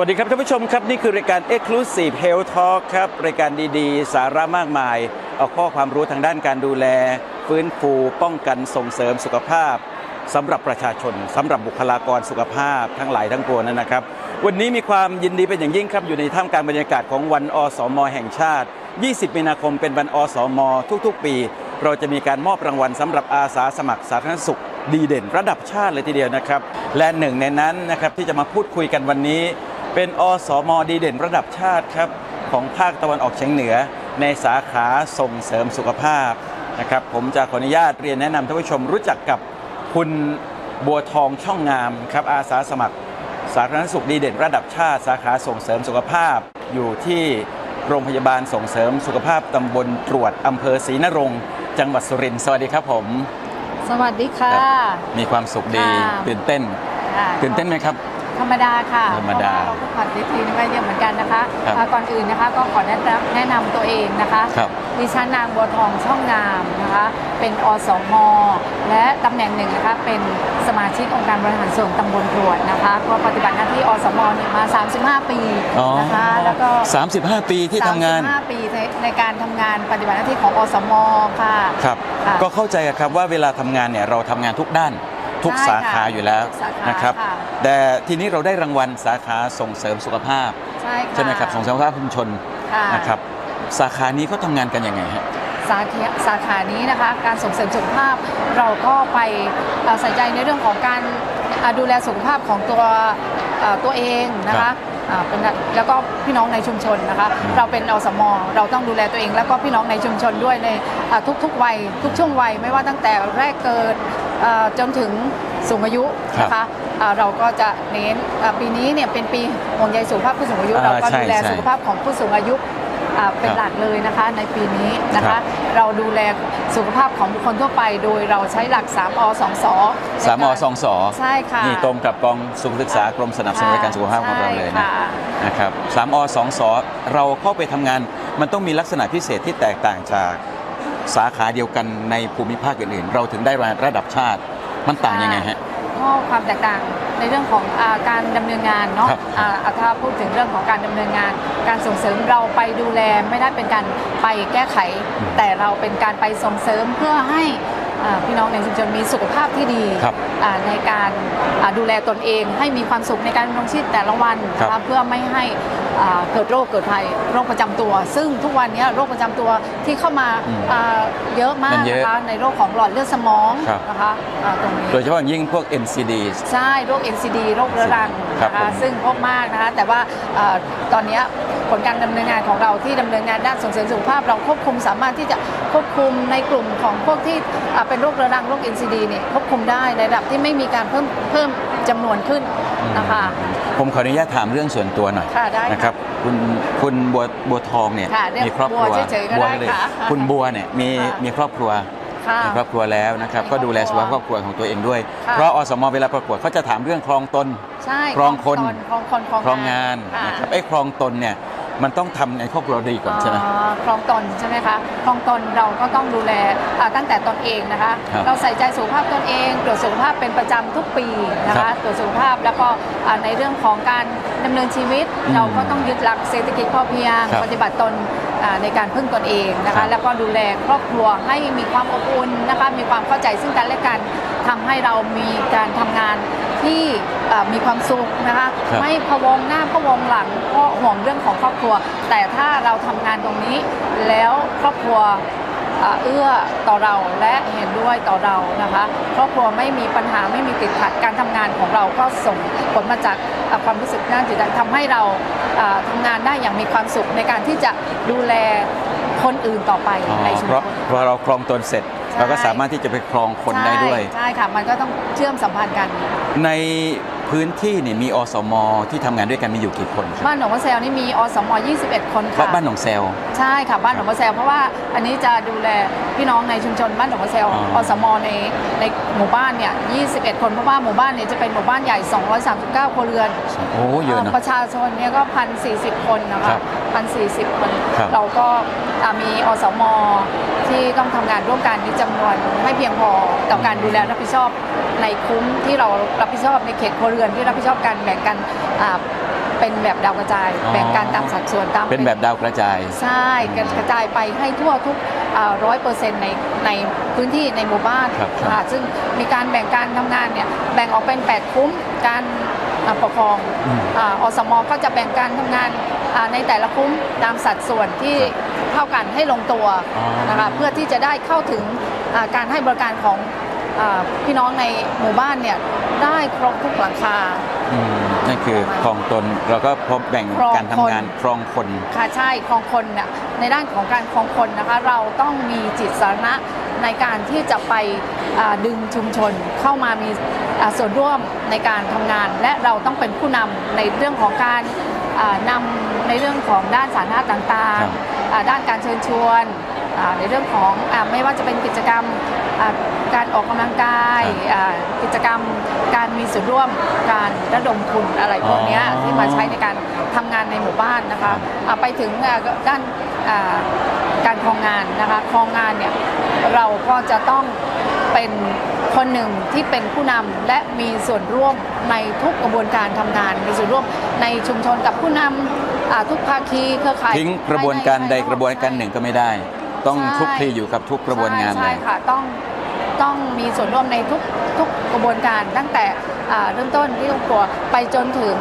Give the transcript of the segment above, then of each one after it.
สวัสดีครับท่านผู้ชมครับ นี่คือรายการ Exclusive Health Talk ครับ รายการดีๆ สาระมากมาย เอาข้อความรู้ทางด้านการดูแล ฟื้นฟูป้องกันส่งเสริมสุขภาพสำหรับประชาชนสำหรับบุคลากรสุขภาพทั้งหลายทั้งปวงนั้นนะครับ วันนี้มีความยินดีเป็นอย่างยิ่งครับ อยู่ในท่ามกลางบรรยากาศของวันอสมแห่งชาติ 20 มีนาคมเป็นวันอสม ทุกๆ ปี เราจะมีการมอบรางวัลสำหรับอาสาสมัครสาธารณสุขดีเด่น ระดับชาติเลยทีเดียวนะครับ และหนึ่งในนั้นนะครับที่จะมาพูดคุยกันวันนี้ เป็นอสมดีเด่นระดับชาติครับของภาคตะวันออกเฉียงเหนือ ในสาขาส่งเสริมสุขภาพนะครับผมจะขออนุญาตเรียนแนะนำท่านผู้ชมรู้จักกับคุณบัวทองช่องงามครับอาสาสมัคร สาธารณสุขดีเด่นระดับชาติสาขาส่งเสริมสุขภาพ อยู่ที่โรงพยาบาลส่งเสริมสุขภาพตำบลตรวจอำเภอศรีนรงค์จังหวัดสุรินทร์สวัสดีครับผม สวัสดีค่ะ มีความสุขดีค่ะ ตื่นเต้น ค่ะตื่นเต้นไหมครับ ธรรมดาค่ะธรรมดาเพะว่เราก็ผ่านเวทีนี้มาเยอะเหมือนกันนะคะครับอ่าก่อนอื่นนะคะก็ขอแนะนำแนะนำตัวเองนะคะครับดิฉันนางบัวทองช่องงามนะคะ เป็นอสมและตำแหน่งหนึ่งนะคะเป็นสมาชิกองค์การบริหารส่วนตำบลตรวจนะคะก็ปฏิบัติหน้าที่อสมเนี่ยมา 35 ปีอ๋อนะคะแล้วก็ 35 ปีที่ทำงาน 35 ปีในในการทำงานปฏิบัติหน้าที่ของอสมค่ะครับค่ะก็เข้าใจครับว่าเวลาทำงานเนี่ยเราทำงานทุกด้าน ทุกใช่สาค่ะขาอยู่แล้วทุกสาขานะครับค่ะแต่ทีนี้เราได้รางวัลสาขาส่งเสริมสุขภาพใช่ค่ะใช่ไหมครับส่งเสริมสุขภาพชุมชนค่ะนะครับ สาขานี้เขาทำงานกันยังไงฮะสาขาสาขานี้นะคะ การส่งเสริมสุขภาพเราก็ไปเอ่อใส่ใจในเรื่องของการอ่าดูแลสุขภาพของตัวเอ่อตัวเองนะครัคะบอ่าเป็นแล้วก็พี่น้องในชุมชนนะคะอืมเราเป็นอสมเราต้องดูแลตัวเอง แล้วก็พี่น้องในชุมชนด้วยในอ่าทุกๆวัยทุกช่วงวัยไม่ว่าตั้งแต่แรกเกิดเอ่อ จนถึงสูงอายุนะคะอ่าเราก็จะเน้นอ่าปีนี้เนี่ยเป็นปีห่วงใยสุขภาพผู้สูงอายุอ่าเราก็ใช่ดูแลใช่สุขภาพของผู้สูงอายุอ่าเป็นครับหลักเลยนะคะในปีนี้นะครัคะบเราดูแลสุขภาพของบุคคลทั่วไป โดยเราใช้หลัก 3อ2สสามอสองสอใช่ค่ะนี่ตรงกับกองสุขศึกษากรมสนับสนุนบริการสุขภาพของเราเลยนะใช่ค่ะนะครับสามอสองสอเราเข้าไปทำงานมันต้องมีลักษณะพิเศษที่แตกต่างจาก สาขาเดียวกันในภูมิภาคอื่นๆ เราถึงได้ระดับชาติ มันต่างยังไงฮะก็ความแตกต่างในเรื่องของอาการดำเนินงานเนาะครับอ่าถ้าพูดถึงเรื่องของการดำเนินงาน การส่งเสริมเราไปดูแลไม่ได้เป็นการไปแก้ไขอืมแต่เราเป็นการไปส่งเสริมเพื่อให้อ่าพี่น้องในชุมชนมีสุขภาพที่ดีครับอ่าในการอ่าดูแลตนเอง ให้มีความสุขในการดำรงชีพแต่ละวันครับนะคะเพื่อไม่ให้อ่าเกิดโรคเกิดภัยโรคประจำตัว ซึ่งทุกวันนี้โรคประจำตัวที่เข้ามาอืมอ่าเยอะมากมันเยอะนะคะในโรคของหลอดเลือดสมองครับนะคะอ่าตรงนี้โดยเฉพาะอย่างยิ่งพวก NCD ใช่โรค NCD โรคเรื้อรังครับนะคะผมซึ่งพบมากนะคะแต่ว่าเอ่อตอนเนี้ยผลการดำเนินงานของเราที่ดำเนินงานด้านส่งเสริมสุขภาพ เราควบคุมสามารถที่จะควบคุมในกลุ่มของพวกที่อ่าเป็นโรคเรื้อรังโรค NCD เนี่ยควบคุมได้ในระดับที่ไม่มีการเพิ่มเพิ่มจำนวนขึ้น นะคะ ผมขออนุญาตถามเรื่องส่วนตัวหน่อยค่ะได้ค่ะนะครับ คุณคุณบัวบัวทองเนี่ยค่ะเรียกมีครอบครัวบัวเฉยๆก็ได้เลยค่ะคุณบัวเนี่ยมีค่ะมีครอบครัวค่ะมีครอบครัวแล้วนะครับ มีก็ดูแลคสุรขอบครัวภาพครอบครัวของตัวเองด้วย ค่ะ เพราะอสมเวลาประกวดเขาจะถามเรื่องครองตน ใช่ครองคน ครองคนครองครองงานค่ะนะครับไอ้ครองตนเนี่ย มันต้องทำในครอบครัวดีก่อนใช่ไหมอ๋อคลองตนใช่ไหมคะคลองตนเราก็ต้องดูแลอ่าตั้งแต่ตนเองนะคะครับเราใส่ใจสุขภาพตนเองตรวจสุขภาพเป็นประจำทุกปีนะครัคะบตรวจสุขภาพแล้วก็อ่าในเรื่องของการดำเนินชีวิตอืมเราก็ต้องยึดหลักเศรษฐกิจพอเพียงครับปฏิบัติตนอ่าในการพึ่งตนเองนะครัคะบแล้วก็ดูแลครอบครัวให้มีความอบอุ่นนะคะ มีความเข้าใจซึ่งกันและกันทำให้เรามีการทำงาน ที่อ่ามีความสุขนะคะครับไม่พะวงหน้าพะวงหลังเพราะห่วงเรื่องของครอบครัว แต่ถ้าเราทำงานตรงนี้แล้วครอบครัวอ่าเอื้อต่อเราและเห็นด้วยต่อเรานะคะครอบครัวไม่มีปัญหาไม่มีติดขัดการทำงานของเราก็ส่งผลมาจากอ่าความรู้สึกด้านจิตใจทำให้เราอ่าทำงานได้อย่างมีความสุขในการที่จะดูแลคนอื่นต่อไปอ๋อในชุมเพชราะนพอเราครองตนเสร็จใช่เราก็สามารถที่จะไปครองคนได้ด้วย ใช่ใช่ค่ะ มันก็ต้องเชื่อมสัมพันธ์กัน ในพื้นที่เนี่ยมีอสมที่ทำงานด้วยกันมีอยู่กี่คนครับบ้านหนองมะแซวนี่มีอสม 21 คนบ้าค่ะนบ้านหนองแซว ใช่ค่ะบ้านหนองมะแซวเพราะว่าอันนี้จะดูแลพี่น้องในชุมชนบ้านหนองมะแซวอ๋ออสมในในหมู่บ้านเนี่ย 21 คนเพราะว่าหมู่บ้านเนี่ยจะเป็นหมู่บ้านใหญ่ 239 ครัวเรือนโอ้เยอะเนอะประชาชนเนี่ยก็พันสี่สิบคนนะครัคะบพันสี่สิบคน ครับ เราก็อ่ามีอสมที่ต้องทำงานร่วมกันมีจำนวนไม่เพียงพอต่อการดูแลรับผิดชอบ ในคุ้มที่เรารับผิดชอบในเขตครัวเรือนที่รับผิดชอบการแบ่งกันอ่าเป็นแบบดาวกระจาย อ๋อ แบ่งการตามสัดส่วนตามเป็นแบบดาวกระจาย ใช่กระจายไปให้ทั่วทุกร้อยเปอร์เซ็นต์ในในพื้นที่ในหมู่บ้านครับครับ ค่ะซึ่งมีการแบ่งการทำงานเนี่ยแบ่งออกเป็น 8 คุ้มการอ่าปกครอง อืม อาอสมก็จะแบ่งการทำงานอ่าในแต่ละคุ้มตามสัดส่วนที่เท่ากันให้ลงตัวอ๋อนะคะเพื่อที่จะได้เข้าถึงอ่าการให้บริการของอา พี่น้องในหมู่บ้านเนี่ยได้ครบทุกหลังคาอืมนั่นคือครองตนเราก็พบแบ่งครองการทำงานคนครองคนค่ะใช่ครองคนเนี่ยในด้านของการครองคนนะคะ เราต้องมีจิตสาธารณะในการที่จะไปอ่าดึงชุมชนเข้ามามีอ่าส่วนร่วมในการทำงาน และเราต้องเป็นผู้นำในเรื่องของการอ่านำในเรื่องของด้านสาธารณะต่างครับๆอ่าด้านการเชิญชวนอ่า ในเรื่องของอาไม่ว่าจะเป็นกิจกรรมอ่าการออกกำลังกายอ่ากิจกรรมการมีส่วนร่วมการระดมทุนอะไรพวกเนี้ยอ๋อที่มาใช้ในการทำงานในหมู่บ้านนะคะอ่าไปถึงอ่าด้านอ่าการครองงานนะคะครองงานเนี่ยเราก็จะต้องเป็นคนหนึ่งที่เป็นผู้นำและมีส่วนร่วมในทุกกระบวนการทำงาน มีส่วนร่วมในชุมชนกับผู้นำอ่าทุกภาคีเครือข่ายทิ้งกระบวนการใดภยในกระบวนการหนึ่งก็ไม่ได้ ต้องใช่คลุกคลีอยู่กับทุกกระบวนงานใช่เลใช่ยค่ะต้องต้องมีส่วนร่วมในทุกทุกกระบวนการตั้งแต่อ่าเริ่มต้นที่ต้องตัวไปจนถึง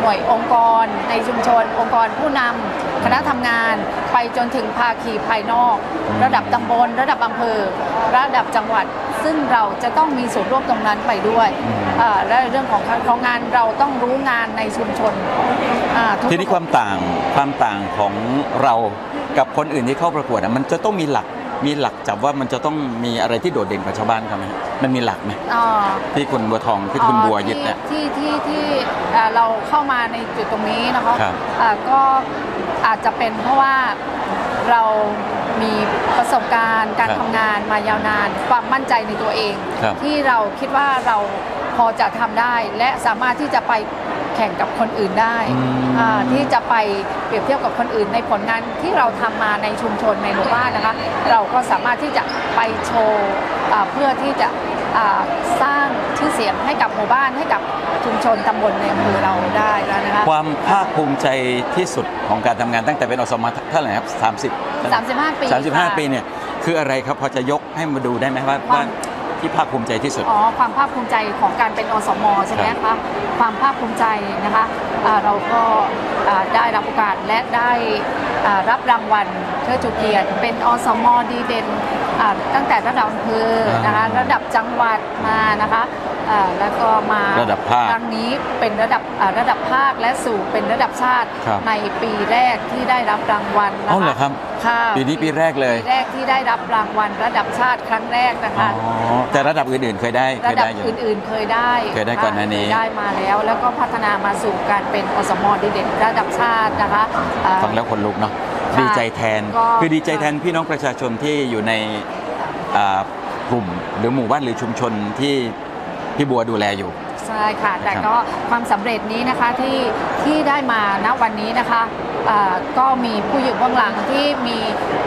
หน่วยองค์กร ในชุมชน องค์กรผู้นำคณะทำงาน ไปจนถึงภาคีภายนอกอืมระดับตำบล ระดับอำเภอ ระดับจังหวัด ซึ่งเราจะต้องมีส่วนร่วมตรงนั้นไปด้วยอ่าและเรื่องของของงานเราต้องรู้งานในชุมชนอ่าทุกทีนี้ความต่างความต่างของเรา กับคนอื่นที่เข้าประกวดอะมันจะต้องมีหลักมีหลักจับว่ามันจะต้องมีอะไรที่โดดเด่นกว่าชาวบ้านเขาไหมมันมีหลักไหมอ่าที่คุณบัวทองที่คุณบัวยึดเนี่ย ที่ที่ที่เอ่อเราเข้ามาในจุดตรงนี้นะคะครับ อ่าก็อาจจะเป็นเพราะว่าเรามีประสบการณ์การครับทำงานมายาวนาน ความมั่นใจในตัวเอง ครับที่เราคิดว่าเรา พอจะทำได้ และสามารถที่จะไปแข่งกับคนอื่นได้อืมอ่าที่จะไปเปรียบเทียบกับคนอื่น ในผลงานที่เราทำมาในชุมชนในหมู่บ้านนะคะ เราก็สามารถที่จะไปโชว์อ่าเพื่อที่จะอ่าสร้างชื่อเสียงให้กับหมู่บ้านให้กับชุมชนตำบลในอำเภอเราได้แล้วนะคะความภาคภูมิใจที่สุดของการทำงานตั้งแต่เป็นอสมเท่าไหร่ครับ30 35 ปี 35ค่ะปีเนี่ยคืออะไรครับพอจะยกให้มาดูได้ไหมว่าความว่า ที่ภาคภูมิใจที่สุด อ๋อ ความภาคภูมิใจของการเป็นอสมใช่ไหมครัคะบความภาคภูมิใจนะคะอ่าเราก็อ่าได้รับโอกาสและได้อ่ารับรางวัลเชิดชูเกียรติเป็นอสมดีเด่นอ่าตั้งแต่ระดับอำเภอนะคะระดับจังหวัดมานะคะ อ่าแล้วก็มาระดับภาคครั้งนี้เป็นระดับอ่าระดับภาคและสู่เป็นระดับชาติครับในปีแรกที่ได้รับรางวัลนะอ๋อเหรอคะครับค่ะปีนี้ปีแรกเลย ปีแรกที่ได้รับรางวัลระดับชาติครั้งแรกนะคะอ๋อแต่ระดับอื่นๆเคยได้เคระยดับได้อยู่ อื่นๆเคยได้เคยได้ก่อนหน้านี้เคยได้มาแล้ว แล้วก็พัฒนามาสู่การเป็นอสมดีเด่นระดับชาตินะคะอ่าฟังแล้วคนลุกเนาะค่ะดีใจแทน ก็ คือดีใจแทนพี่น้องประชาชนที่อยู่ในอ่ากลุ่ม หรือหมู่บ้านหรือชุมชนที่ พี่บัวดูแลอยู่ ใช่ค่ะ แต่ครับก็ความสำเร็จนี้นะคะที่ที่ได้มาณวันนี้นะคะอ่าก็มีผู้อยู่เบื้องหลังที่มี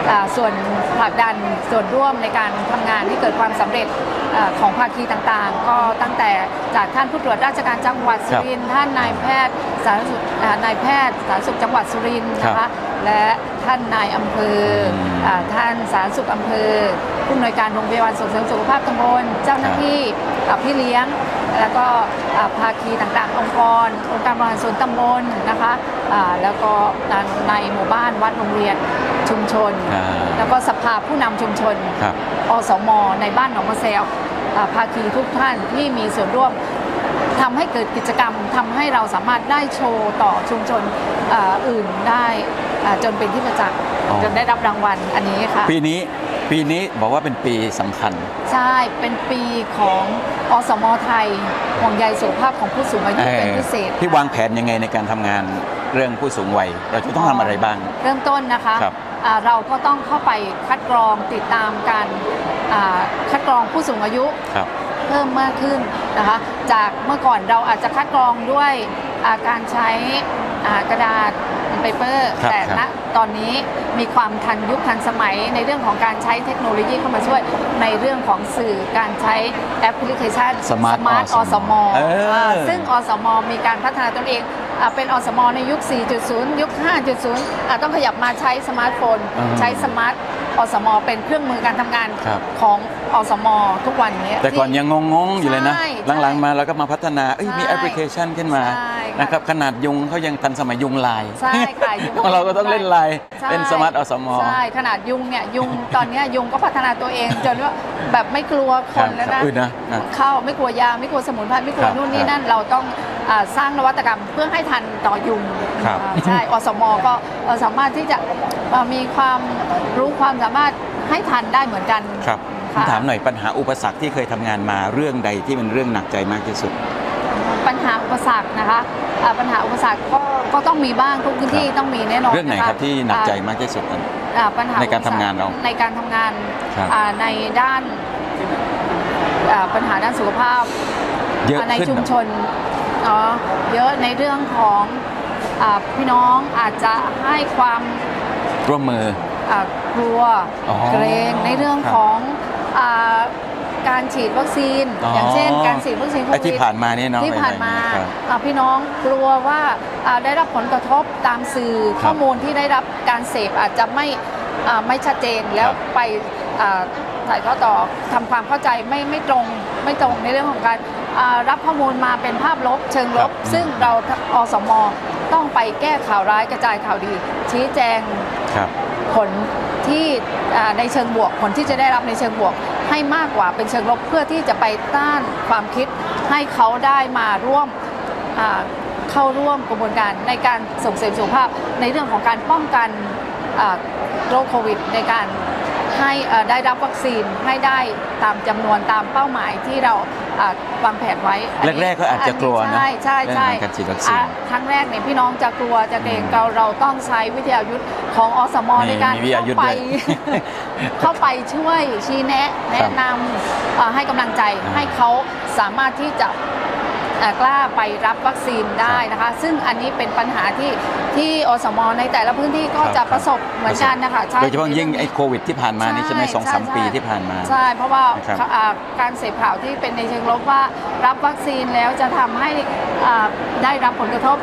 อ่าส่วนผลักดันส่วนร่วมในการทำงานให้เกิดความสำเร็จอ่าของภาคีต่างๆ ก็ตั้งแต่จากท่านผู้ตรวจราชการจังหวัดสุรินทร์ท่านนายแพทย์สาธารณสุขอ่านายแพทย์สาธารณสุขจังหวัดสุรินทร์นะครัคะบและท่านนายอำเภออมอ่าท่านสาธารณสุขอำเภอผู้อำนวยการโรงพยาบาลส่งเสริมสุขภาพตำบลเจ้าหน้าที่อ่า พี่เลี้ยง แล้วก็อ่าภาคีต่างๆ องค์กร องค์การบริหารส่วนตำบลนะคะอ่าแล้วก็ในหมู่บ้านวัดโรงเรียนชุมชนอ่าแล้วก็สภาผู้นำชุมชนครับอสม ในบ้านหนองมะแซวอ่าภาคีทุกท่านที่มีส่วนร่วมทำให้เกิดกิจกรรมทำให้เราสามารถได้โชว์ต่อชุมชนอ่าอื่นได้อ่าจนเป็นที่ประจักษ์อ๋อจนได้รับรางวัลอันนี้ค่ะ ปีนี้ ปีนี้บอกว่าเป็นปีสำคัญ ใช่ เป็นปีของอสมไทยห่วงใยสุขภาพของผู้สูงอายุเป็นพิเศษ ที่วางแผนยังไงในการทำงานเรื่องผู้สูงวัย เราจะต้องทำอะไรบ้าง เริ่มต้นนะคะครับอ่าเราก็ต้องเข้าไปคัดกรองติดตามการอ่าคัดกรองผู้สูงอายุครับ เพิ่มมากขึ้นนะคะ จากเมื่อก่อนเราอาจจะคัดกรองด้วยอ่าการใช้อ่ากระดาษเปเปอร์ครับแต่ครัณบตอนนี้มีความทันยุคทันสมัยในเรื่องของการใช้เทคโนโลยีเข้ามาช่วยในเรื่องของสื่อการใช้แอปพลิเคชัน Smart ออสสมมเอออ่าซึ่งอสมมีการพัฒนาตนเองอ่าเป็นอสมในยุค 4.0 ยุค 5.0อ่าต้องขยับมาใช้สมาร์ทโฟนอ่าฮะใช้สมาร์ท อสมเป็นเครื่องมือการทำงานครับ ของอสมทุกวันนี้ แต่ก่อนที่ยังงงๆอยู่เลยนะใช่หลังๆมาเราก็มาพัฒนาเอ้ยมีใช่แอปพลิเคชันขึ้นมาใช่ค่ะนะครับขนาดยุงเขายังทันสมัยยุงลาย ใช่ค่ะยุงเราก็ต้องเล่นลายใช่เป็นสมาร์ทอสมใช่ขนาดยุงเนี่ยยุงตอนเนี้ยยุงก็พัฒนาตัวเองจนว่าแบบไม่กลัวคนแล้วครันะบอุ้ยนะนะเข้าไม่กลัวยาไม่กลัวสมุนไพรไม่กลัควรับนู่นนี่ครับนั่นเราต้อง อาสร้างนวัตกรรมเพื่อให้ทันต่อยุงครับอ่าใช่ อสมก็เอ่อสามารถที่จะเอ่อมีความรู้ความสามารถให้ทันได้เหมือนกันครับค่ะถามหน่อยปัญหาอุปสรรคที่เคยทำงานมาเรื่องใดที่เป็นเรื่องหนักใจมากที่สุด ปัญหาอุปสรรคนะคะอ่าปัญหาอุปสรรคก็ก็ต้องมีบ้างทุกพื้นที่ครับ ต้องมีแน่นอนเรื่องไหนครับะะที่หนักใจอ่ามากที่สุดกันอ่าปัญหาในการทำงานเราในการทำงานครับ อ่าในด้านอ่าปัญหาด้านสุขภาพ เยอะอ่าในขึ้นชุมเหรอ ชน เนาะเยอะในเรื่องของอาพี่น้องอาจจะให้ความร่วมมืออ่ากลัวอ๋อเกรงในเรื่องครับของอาการฉีดวัคซีนอ๋อออย่างเช่น การฉีดวัคซีนโคไอ้วิที่ดผ่านมาเนี่ยเนาะที่ผ่านมาอะไรอย่างเงี้ยครับอ่าพี่น้องกลัวว่าอ่าได้รับผลกระทบตามสื่อครับข้อมูลที่ได้รับการเสพอาจจะไม่อ่าไม่ชัดเจนแล้วครับไปอ่าถ่ายทอดต่อทำความเข้าใจไม่ไม่ตรงไม่ตรงในเรื่องของการอ่า รับข้อมูลมาเป็นภาพลบเชิงลครับบซึ่งเราอสมต้องไปแก้ข่าวร้ายกระจายข่าวดี ชี้แจงครับผลที่อ่าในเชิงบวก ผลที่จะได้รับในเชิงบวก ให้มากกว่าเป็นเชิงลบเพื่อที่จะไปต้านความคิด ให้เขาได้มาร่วมอ่าเข้าร่วมกระบวนการในการส่งเสริมสุขภาพในเรื่องของการป้องกันอ่าโรคโควิดในการ ให้อ่าได้รับวัคซีนให้ได้ตามจำนวนตามเป้าหมายที่เราอ่าวางแผนไว้อันนี้แรกๆก็อาจจะกลัวนะใช่ใช่ใช่เรื่องของการฉีดวัคซีนอะครั้งแรกเนี่ยพี่น้องจะกลัวจะเกรงอืมเราเราต้องใช้วิทยายุทธ์ของอสมมีในการมีวิทยายุทธ์เข้าไปด้วยเข้าไปช่วยชี้แนะ แนะนำเอ่อให้กำลังใจอ่าให้เขาสามารถที่จะเอ่อ กล้าไปรับวัคซีนได้นะคะ ซึ่งอันนี้เป็นปัญหาที่ที่อสมในแต่ละพื้นที่ก็ครับจะประสบเหมือนกันนะคะใช่โดยเฉพาะยิ่งไอ้โควิดที่ผ่านมานี่ใช่ไหมสองสามใช่ปีที่ผ่านมาใช่เพราะว่านะครับอ่าการเสพข่าวที่เป็นในเชิงลบว่ารับวัคซีนแล้วจะทำให้อ่าได้รับผลกระทบ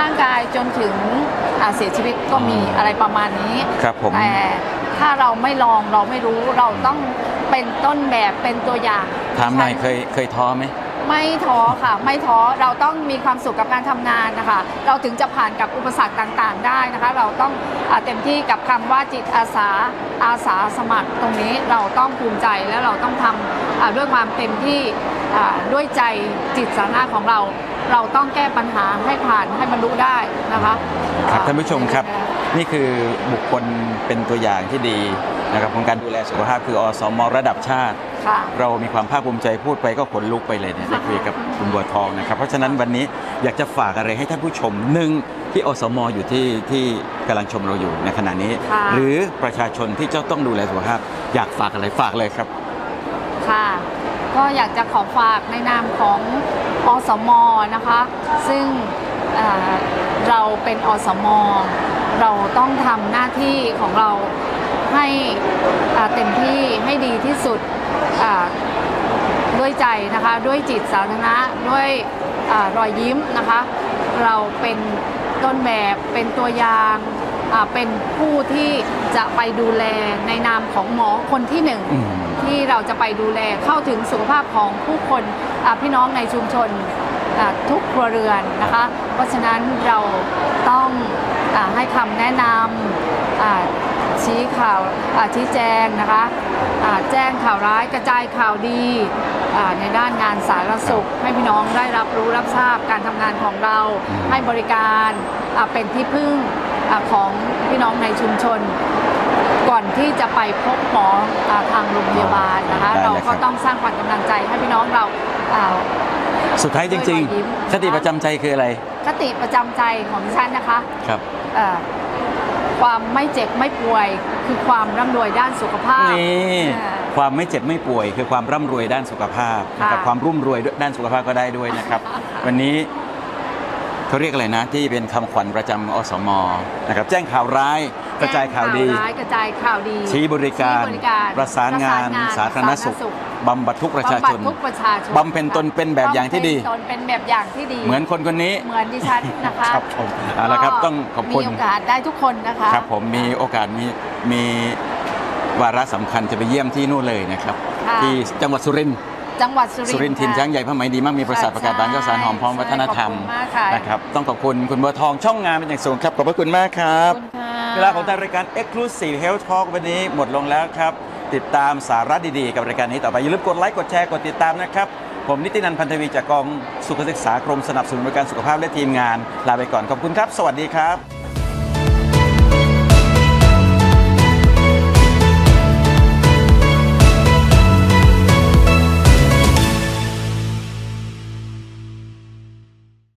ร่างกายจนถึงอ่าเสียชีวิตก็มีอะไรประมาณนี้ครับผมแต่ถ้าเราไม่ลองเราไม่รู้เราต้องเป็นต้นแบบเป็นตัวอย่างถามหน่อยเคยเคยท้อไหม ไม่ท้อค่ะ ไม่ท้อเราต้องมีความสุขกับการทำงานนะคะ เราถึงจะผ่านกับอุปสรรคต่างๆ ได้นะคะ เราต้องอาเต็มที่กับคำว่าจิตอาสาอาสาสมัครตรงนี้เราต้องภูมิใจและเราต้องทำอ่าด้วยความเต็มที่อ่าด้วยใจจิตสาธารณะของเรา เราต้องแก้ปัญหาให้ผ่านให้บรรลุได้นะคะ ครับท่านผู้ชมครับ นี่คือบุคคลเป็นตัวอย่างที่ดี นะครับของการดูแลสุขภาพคืออสมระดับชาติ ค่ะ เรามีความภาคภูมิใจพูดไปก็ขนลุกไปเลยเนี่ยได้คุยกับคุณบัวทองนะครับ เพราะฉะนั้นวันนี้อยากจะฝากอะไรให้ท่านผู้ชมหนึ่งที่อสมอยู่ที่ที่กำลังชมเราอยู่ในขณะนี้ ค่ะ หรือประชาชนที่เจ้าต้องดูแลสุขภาพ อยากฝากอะไรฝากเลยครับ ค่ะ ก็อยากจะขอฝากในนามของอสมนะคะ ซึ่งเอ่อเราเป็นอสม เราต้องทำหน้าที่ของเรา ให้อ่าเต็มที่ให้ดีที่สุดอ่าด้วยใจนะคะด้วยจิตสาธารณะด้วยอารอยยิ้มนะคะ เราเป็นต้นแบบเป็นตัวอย่างอ่าเป็นผู้ที่จะไปดูแลในนามของหมอคนที่หนึ่งอืมที่เราจะไปดูแลเข้าถึงสุขภาพของผู้คนอ่าพี่น้องในชุมชนอ่าทุกครัวเรือนนะคะ เพราะฉะนั้นเราต้องอาให้คำแนะนำอ่า ชี้ข่าวอ่าชี้แจงนะคะอ่าแจ้งข่าวร้ายกระจายข่าวดีอ่าในด้านงานสาธารณสุข ให้พี่น้องได้รับรู้รับทราบการทำงานของเราอืมให้บริการอ่าเป็นที่พึ่งอาของพี่น้องในชุมชน ก่อนที่จะไปพบหมออ่าทางโรงพยาบาลนะคะได้เลยเราครัก็บต้องสร้างขวัญกำลังใจให้พี่น้องเราอ่าสุดท้ายจริงด้วยรอยยิ้มๆคติประจำใจคืออะไร คติประจำใจของดิฉันนะคะครับเอ่อ ความไม่เจ็บไม่ป่วย คือความร่ำรวยด้านสุขภาพนี่อ่า ความไม่เจ็บไม่ป่วย คือความร่ำรวยด้านสุขภาพนะครับค่ะความรุ่มรวยด้านสุขภาพก็ได้ด้วยนะครับ วันนี้เขาเรียกอะไรนะ ที่เป็นคำขวัญประจำอสมนะครับ แจ้งข่าวร้ายกระจายข่าวดี แจ้งร้ายกระจายข่าวดีชี้บริการชี้บริการประสานงานประสาธารณสุข บำบัดทุกประชาชนบำบัดทุกประชาชนบำเพ็ญตนเป็นแบบอย่างที่ดีบำเพ็ญตนเป็นแบบอย่างที่ดี เหมือนคนคนนี้เหมือนดิฉันนะคะครับผมเอาละครับต้องขอบคุณมีโอกาสได้ทุกคนนะคะครับผมมีโอกาสมีมีวาระสำคัญจะไปเยี่ยมที่นู่นเลยนะครับค่ะที่จังหวัดสุรินทร์จังหวัดสุรินทร์สุรินทร์ถิ่นค่ะช้างใหญ่ผ้าไหมดีมากมีประสาทประกาศบานเจ้าสารหอมพร้อมวัฒนธรรมขอบคุณมากค่ะนะครับต้องขอบคุณคุณบัวทองช่องงานเป็นอย่างสูงครับขอบพระคุณมากครับขอบคุณค่ะเวลาของทางรายการ Exclusive Health Talk วันนี้หมดลงแล้วครับ ติดตามสาระดีๆ กับรายการนี้ต่อไปอย่าลืมกดไลค์กดแชร์กดติดตามนะครับ ผมนิตินันพันธวีจากกองสุขศึกษากรมสนับสนุนบริการสุขภาพและทีมงานลาไปก่อนขอบคุณครับ สวัสดีครับ